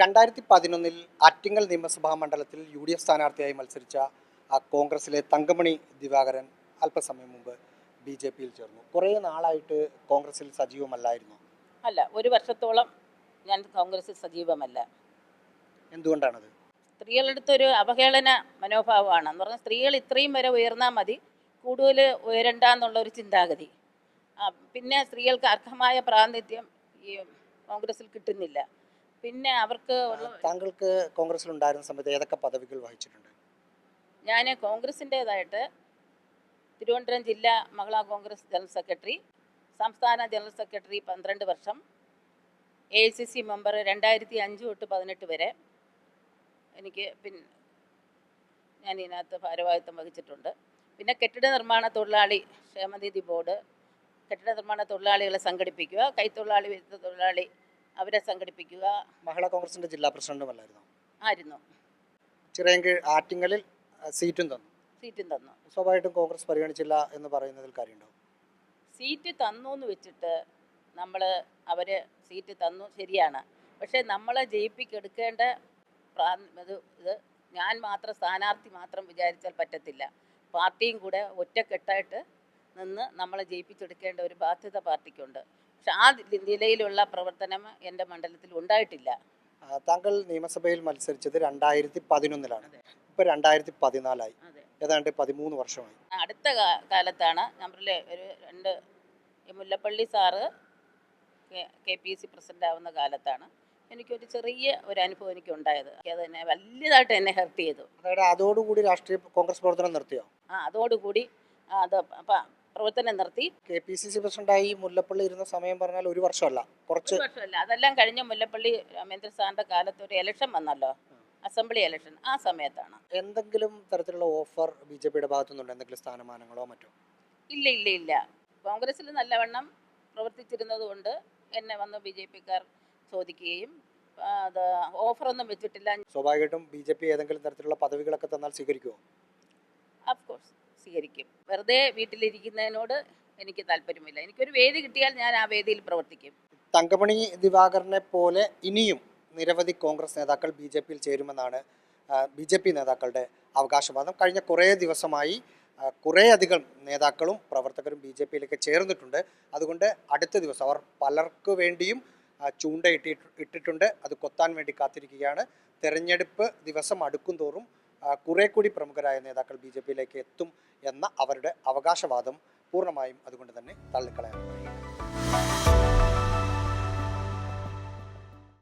രണ്ടായിരത്തി പതിനൊന്നിൽ ആറ്റിങ്ങൽ നിയമസഭാ മണ്ഡലത്തിൽ യു ഡി എഫ് സ്ഥാനാർത്ഥിയായി മത്സരിച്ച ആ, കോൺഗ്രസിലെ തങ്കമണി ദിവാകരൻ അല്പസമയം മുമ്പ് ബി ജെ പിയിൽ ചേർന്നു. കുറേ നാളായിട്ട് കോൺഗ്രസിൽ സജീവമല്ലായിരുന്നു? അല്ല ഒരു വർഷത്തോളം ഞാൻ കോൺഗ്രസിൽ സജീവമല്ല. എന്തുകൊണ്ടാണത്? സ്ത്രീകളെടുത്തൊരു അവഹേളന മനോഭാവമാണ്. എന്ന് പറഞ്ഞാൽ സ്ത്രീകൾ ഇത്രയും വരെ ഉയർന്നാൽ മതി കൂടുതൽ ഉയരണ്ട എന്നുള്ള ഒരു ചിന്താഗതി. പിന്നെ സ്ത്രീകൾക്ക് അർഹമായ പ്രാതിനിധ്യം ഈ കോൺഗ്രസിൽ കിട്ടുന്നില്ല. പിന്നെ അവർക്ക് താങ്കൾക്ക് കോൺഗ്രസിൽ ഉണ്ടായിരുന്ന സമയത്ത് ഏതൊക്കെ പദവികൾ വഹിച്ചിട്ടുണ്ട്? ഞാൻ കോൺഗ്രസിന്റെതായിട്ട് തിരുവനന്തപുരം ജില്ലാ മഹിളാ കോൺഗ്രസ് ജനറൽ സെക്രട്ടറി സംസ്ഥാന ജനറൽ സെക്രട്ടറി പന്ത്രണ്ട് വർഷം A I C C member രണ്ടായിരത്തി അഞ്ച് തൊട്ട് പതിനെട്ട് വരെ എനിക്ക് പിന്നെ ഞാൻ ഇതിനകത്ത് ഭാരവാഹിത്വം വഹിച്ചിട്ടുണ്ട്. പിന്നെ കെട്ടിട നിർമ്മാണ തൊഴിലാളി ക്ഷേമനിധി ബോർഡ് കെട്ടിട നിർമ്മാണ തൊഴിലാളികളെ സംഘടിപ്പിക്കുക കൈത്തൊഴിലാളി വിരുദ്ധ തൊഴിലാളി അവരെ സംഘടിപ്പിക്കുക. മഹിളാ കോൺഗ്രസിന്റെ ജില്ലാ പ്രസിഡന്റുമല്ലായിരുന്നു ആയിരുന്നു. ചിറയൻകീഴ് ആറ്റിങ്ങലിൽ സീറ്റും തന്നു. സീറ്റും തന്നു. സ്വാഭാവികമായിട്ടും കോൺഗ്രസ് പരിഗണിച്ചില്ല എന്ന് പറയുന്നതിൽ കാര്യമുണ്ടോ? സീറ്റ് തന്നു എന്ന് വെച്ചിട്ട് നമ്മൾ അവർ സീറ്റ് തന്നു ശരിയാണ്. പക്ഷേ നമ്മളെ ജയിപ്പിക്കെടുക്കേണ്ട ഇത് ഞാൻ മാത്രം സ്ഥാനാർത്ഥി മാത്രം വിചാരിച്ചാൽ പറ്റത്തില്ല. പാർട്ടിയും കൂടെ ഒറ്റക്കെട്ടായിട്ട് നിന്ന് നമ്മളെ ജയിപ്പിച്ചെടുക്കേണ്ട ഒരു ബാധ്യത പാർട്ടിക്കുണ്ട്. പക്ഷെ ആ നിലയിലുള്ള പ്രവർത്തനം എന്റെ മണ്ഡലത്തിൽ ഉണ്ടായിട്ടില്ല. താങ്കൾ നിയമസഭയിൽ മത്സരിച്ചത് രണ്ടായിരത്തി പതിനൊന്നിലാണ്. ഇപ്പൊ രണ്ടായിരത്തി പതിനാലായി ഏതാണ്ട് പതിമൂന്ന് വർഷമായി. അടുത്ത കാലത്താണ് നമ്മളിലെ ഒരു രണ്ട് Mullappally sir K P C president ആവുന്ന കാലത്താണ് എനിക്കൊരു ചെറിയ ഒരു അനുഭവം എനിക്ക് ഉണ്ടായത് അത് എന്നെ വലിയതായിട്ട് എന്നെ ഹെർട്ട് ചെയ്തു. അതോടുകൂടി രാഷ്ട്രീയ കോൺഗ്രസ് പ്രവർത്തനം നിർത്തിയോ? ആ അതോടുകൂടി അത് പ്രവർത്തനം നിർത്തി. കെ പി സി സി പ്രസിഡന്റായി മുല്ലപ്പള്ളി ഇരുന്ന സമയം പറഞ്ഞാൽ ഒരു വർഷമല്ല. കുറച്ച് വർഷമല്ല. അതെല്ലാം കഴിഞ്ഞ മുല്ലപ്പള്ളി രാമേന്ദ്ര സാറിന്റെ കാലത്ത് ഒരു ഇലക്ഷൻ വന്നല്ലോ. അസംബ്ലി ഇലക്ഷൻ ആ സമയത്താണ്. എന്തെങ്കിലും തരത്തിലുള്ള ഓഫർ ബി ജെ പിയുടെ ഭാഗത്തുനിന്നുണ്ടോ? എന്തെങ്കിലും സ്ഥാനമാനങ്ങളോ മറ്റോ? ഇല്ല ഇല്ല ഇല്ല. കോൺഗ്രസ്സിൽ നല്ലവണ്ണം പ്രവർത്തിച്ചിരുന്നത് കൊണ്ട് എന്നെ വന്ന് ബി ജെ പിക്കാർ ചോദിക്കുകയും അത് ഓഫറൊന്നും വെച്ചിട്ടില്ല. സ്വാഭാവികമായിട്ടും ബി ജെ പി ഏതെങ്കിലും തരത്തിലുള്ള പദവികളൊക്കെ തന്നാൽ സ്വീകരിക്കുമോ അഫ്കോഴ്സ് സ്വീകരിക്കും. വെറുതെ വീട്ടിലിരിക്കുന്നതിനോട് എനിക്ക് താല്പര്യമില്ല. എനിക്കൊരു വേദി കിട്ടിയാൽ ഞാൻ ആ വേദിയിൽ പ്രവർത്തിക്കും. തങ്കമണി ദിവാകരനെ പോലെ ഇനിയും നിരവധി കോൺഗ്രസ് നേതാക്കൾ ബി ജെ പിയിൽ ചേരുമെന്നാണ് ബി ജെ പി നേതാക്കളുടെ അവകാശവാദം. കഴിഞ്ഞ കുറേ ദിവസമായി കുറേയധികം നേതാക്കളും പ്രവർത്തകരും ബി ജെ പിയിലേക്ക് ചേർന്നിട്ടുണ്ട്. അതുകൊണ്ട് അടുത്ത ദിവസം അവർ പലർക്ക് വേണ്ടിയും ചൂണ്ട ഇട്ടിട്ടുണ്ട്. അത് കൊത്താൻ വേണ്ടി കാത്തിരിക്കുകയാണ്. തെരഞ്ഞെടുപ്പ് ദിവസം അടുക്കും തോറും കുറെ കൂടി പ്രമുഖരായ നേതാക്കൾ ബി ജെ പിയിലേക്ക് എത്തും എന്ന അവരുടെ അവകാശവാദം പൂർണമായും അതുകൊണ്ട് തന്നെ തള്ളിക്കളയാൻ കഴിയില്ല